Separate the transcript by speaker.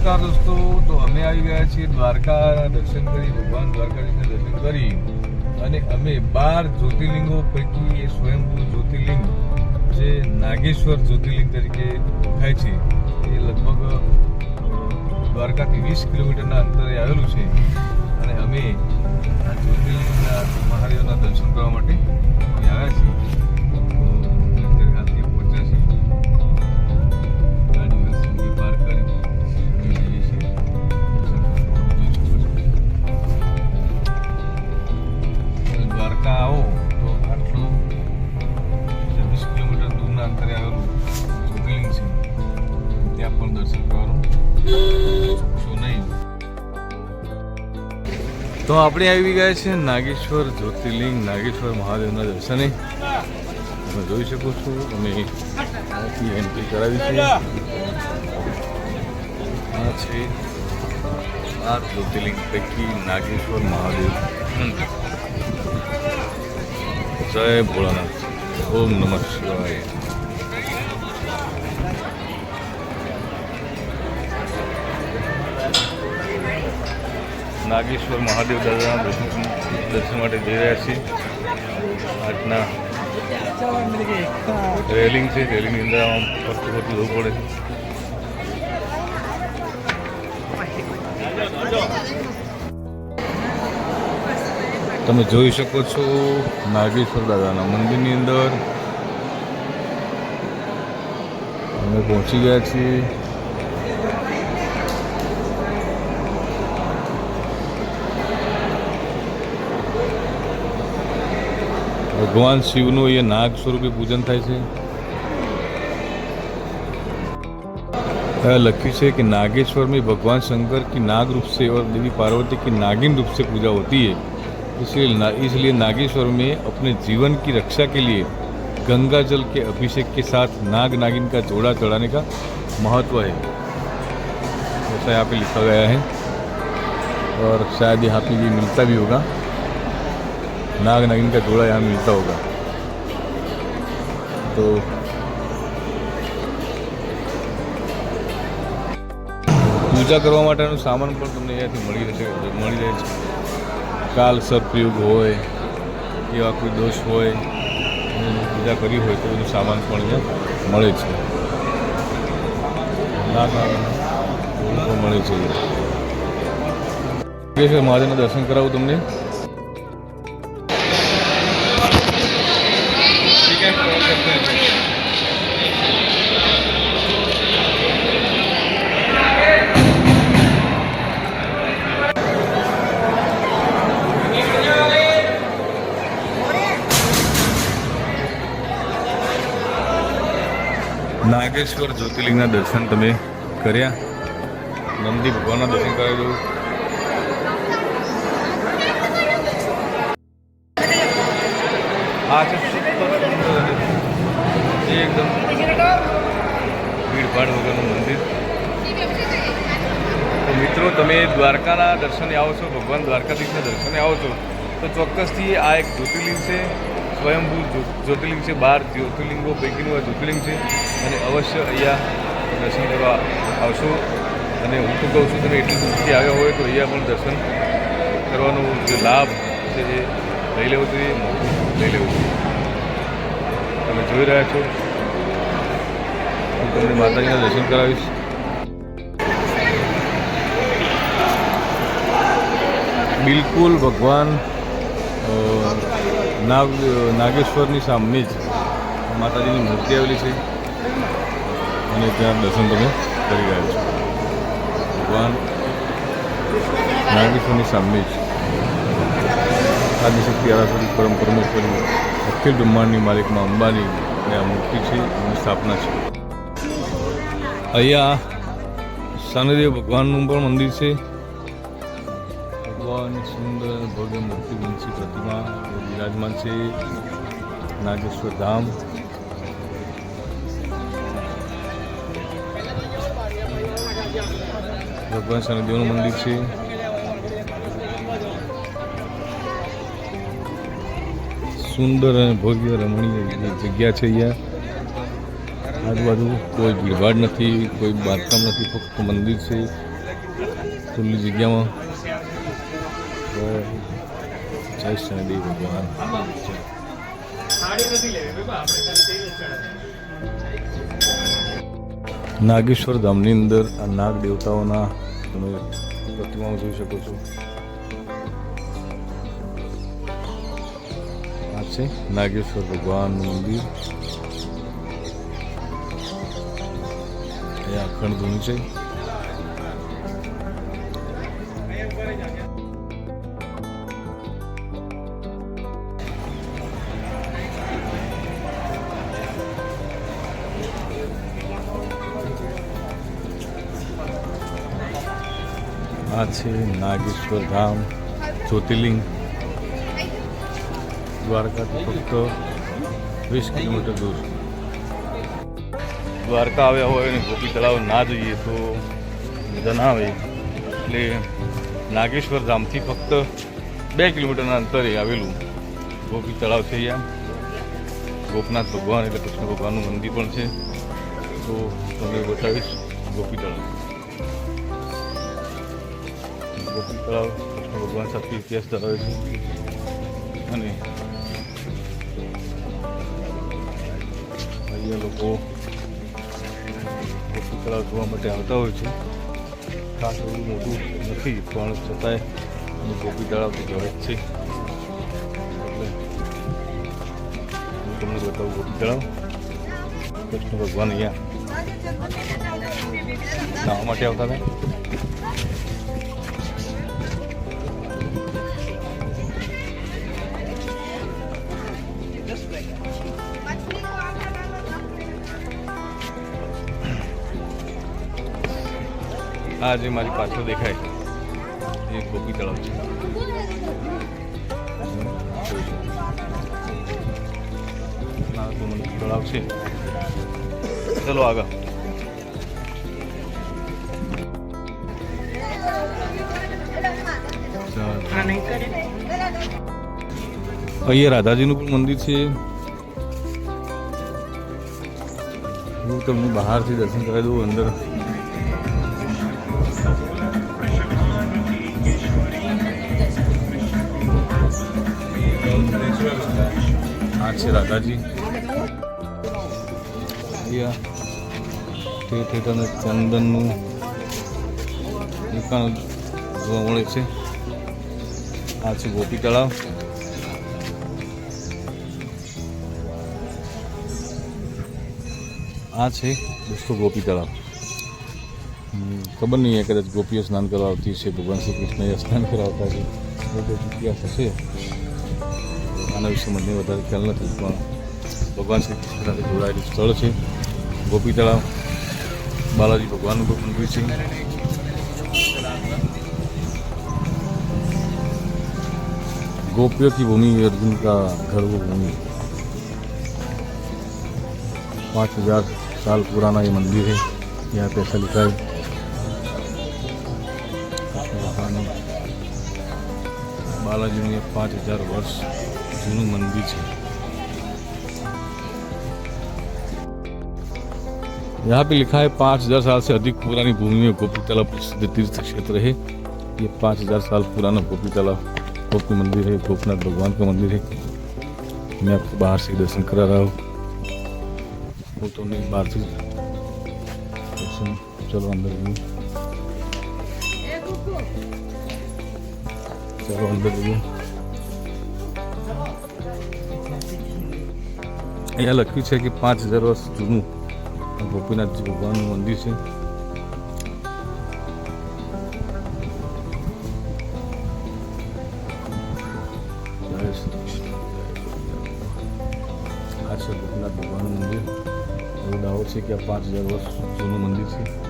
Speaker 1: નમસ્કાર દોસ્તો. તો અમે આવી ગયા છીએ દ્વારકા, દર્શન કરી, ભગવાન દ્વારકાધીશના દર્શન કરી. અને અમે બાર જ્યોતિર્લિંગો પૈકી એ સ્વયંભૂ જ્યોતિર્લિંગ, જે નાગેશ્વર જ્યોતિર્લિંગ તરીકે ઓળખાય છે, એ લગભગ દ્વારકાથી વીસ કિલોમીટરના અંતરે આવેલું છે. અને અમે આ જ્યોતિર્લિંગના મહાદેવના દર્શન કરવા માટે આવ્યા છીએ. તો આપણે આવી ગયા છે નાગેશ્વર જ્યોતિર્લિંગ, નાગેશ્વર મહાદેવના દર્શને. તમે જોઈ શકો છો, અમે એન્ટ્રી કરાવી છે. આ છે આ જ્યોતિર્લિંગ પૈકી નાગેશ્વર મહાદેવ. જય ભોળાનાથ. ઓમ નમઃ શિવાય. નાગેશ્વર મહાદેવ દાદાના દર્શન દર્શન માટે જઈ રહ્યા છીએ. આજના રેલિંગ છે રેલિંગની અંદર આમ ફરતું ફરતું જવું પડે છે. તમે જોઈ શકો છો નાગેશ્વર દાદાના મંદિરની અંદર. અમે પહોંચી ગયા છીએ. ભગવાન શિવનું એ નાગ સ્વરૂપે પૂજન થાય છે यहाँ लक्ष्य से कि नागेश्वर में भगवान शंकर की नाग रूप से और देवी पार्वती की नागिन रूप से पूजा होती है इसलिए ना, इसलिए नागेश्वर में अपने जीवन की रक्षा के लिए गंगा जल के अभिषेक के साथ नाग नागिन का जोड़ा चढ़ाने का महत्व है ऐसा यहाँ पे लिखा गया है और शायद यहाँ पे ये मिलता भी होगा नाग नागिन का जोड़ा यहाँ मिलता होगा तो પૂજા કરવા માટેનો સામાન પણ તમને અહીંયાથી મળી રહેશે મળી રહે છે કાલ સર્પયુગ હોય એવા કોઈ દોષ હોય એની પૂજા કરી હોય તો એનું સામાન પણ અહીંયા મળે છે નાગ નાગનું પણ મળે છે કે છે મહાદેવના દર્શન કરાવું તમને નાગેશ્વર જ્યોતિર્લિંગના દર્શન તમે કર્યા. નંદી ભગવાનના દર્શન કરાવી આ એકદમ ભીડભાડ વગરનું મંદિર. મિત્રો, તમે દ્વારકાના દર્શને આવો છો, ભગવાન દ્વારકાધીશના દર્શને આવો છો, તો ચોક્કસથી આ એક જ્યોતિર્લિંગ છે. સ્વયંભૂ જ્યોતિર્લિંગ છે, બાર જ્યોતિર્લિંગો પૈકીનું આ જ્યોતિર્લિંગ છે. અને અવશ્ય અહીંયા દર્શન કરવા આવશો. અને હું તો કહું છું, તમે એટલી દૂરથી આવ્યા હોય તો અહીંયા પણ દર્શન કરવાનો જે લાભ છે એ લઈ લેવો જોઈએ લઈ લેવું જોઈએ. તમે જોઈ રહ્યા છો. હું તમને માતાજીના દર્શન કરાવીશ. બિલકુલ ભગવાન નાગ, નાગેશ્વરની સામે જ માતાજીની મૂર્તિ આવેલી છે. અને ત્યાં દર્શન તમે કરી રહ્યા છો. ભગવાન નાગેશ્વરની સામે જ. આદિશક્તિ આરાસરી પરમ પરમેશ્વરી અખિલ બ્રહ્માંડની માલિકમાં અંબાની આ મૂર્તિ છે, એની સ્થાપના છે. અહીંયા શનિદેવ ભગવાનનું પણ મંદિર છે. ભગવાનની સુંદર ભવ્ય મૂર્તિ બનશી પ્રતિમા વિરાજમાન છે નાગેશ્વર ધામ. ભગવાન શનિદેવનું મંદિર છે. સુંદર અને ભવ્ય રમણીય જગ્યા છે અહીંયા. આજુબાજુ કોઈ ભીડભાડ નથી, કોઈ બાંધકામ નથી, ફક્ત મંદિર છે. ખુલ્લી જગ્યામાં. જય શનિદેવ ભગવાન નાગેશ્વર ધામની અંદર આ નાગ દેવતાઓના તમે પ્રતિમાઓ જોઈ શકો છો. આ છે નાગેશ્વર ભગવાનનું મંદિર. એ અખંડ ધૂન છે. આ છે નાગેશ્વર ધામ, જ્યોતિર્લિંગ દ્વારકાથી ફક્ત વીસ કિલોમીટર દૂર. દ્વારકા આવ્યા હોય અને ગોપી તળાવ ના જઈએ તો મજા ના આવે. એટલે નાગેશ્વર ધામથી ફક્ત બે કિલોમીટરના અંતરે આવેલું ગોપી તળાવ છે અહીંયા. ગોપનાથ ભગવાન એટલે કૃષ્ણ ભગવાનનું મંદિર પણ છે. તો તમને બતાવીશ ગોપી તળાવ. ગોપી તળાવ કૃષ્ણ ભગવાન સાથે ઇતિહાસ ધરાવે છે અને અહીંયા લોકો ગોપી તળાવ જોવા માટે આવતા હોય છે ખાસ એવું મોટું નથી પણ છતાંય ગોપી તળાવ તો કહેવાય જ છે એટલે તમને બતાવું ગોપી તળાવ કૃષ્ણ ભગવાન અહીંયા નાહવા માટે આવતા હતા. આ જે મારી પાછળ દેખાય એ ગોપી તળાવ છે તળાવ છે ચલો આગળ અહીંયા રાધાજીનું પણ મંદિર છે હું તમને બહારથી દર્શન કરાવી દઉં અંદર આ છે રાધાજી. ઠેર ઠેર અને ચંદનનું દુકાન જોવા મળે છે. આ છે ગોપી તળાવ આ છે દોસ્તો ગોપી તળાવ ખબર નહીં, કદાચ ગોપીઓ સ્નાન કરવા આવતી છે ભગવાન શ્રી કૃષ્ણએ સ્નાન કરાવતા છે ઇતિહાસ હશે. आना विषय मैं ख्याल नहीं भगवान श्री कृष्ण जोड़े स्थल है गोपी तला बालाजी भगवान पर मंदिर है गोपियों की भूमि अर्जुन का गर्व भूमि पाँच हज़ार साल पुराना ये मंदिर है यहाँ पे ऐसा लिखा है बालाजी ने पाँच हज़ार वर्ष જૂનું મંદિર છે यहाँ पे लिखा है पाँच हजार साल से अधिक पुरानी भूमि में गोपी तालाब प्रसिद्ध तीर्थ क्षेत्र है ये पाँच हजार साल पुराना गोपी तालाब गोपी मंदिर है गोपनाथ भगवान का मंदिर है मैं आपको बाहर से दर्शन करा रहा हूँ वो तो नहीं बाहर से दर्शन चलो अंदर भी चलो अंदर भी અહીંયા લખ્યું છે કે પાંચ હજાર વર્ષ જૂનું. ગોપીનાથજી ભગવાનનું મંદિર છે. આ છે ગોપીનાથ ભગવાનનું મંદિર. એવો દાવો છે કે આ પાંચ હજાર વર્ષ જૂનું મંદિર છે.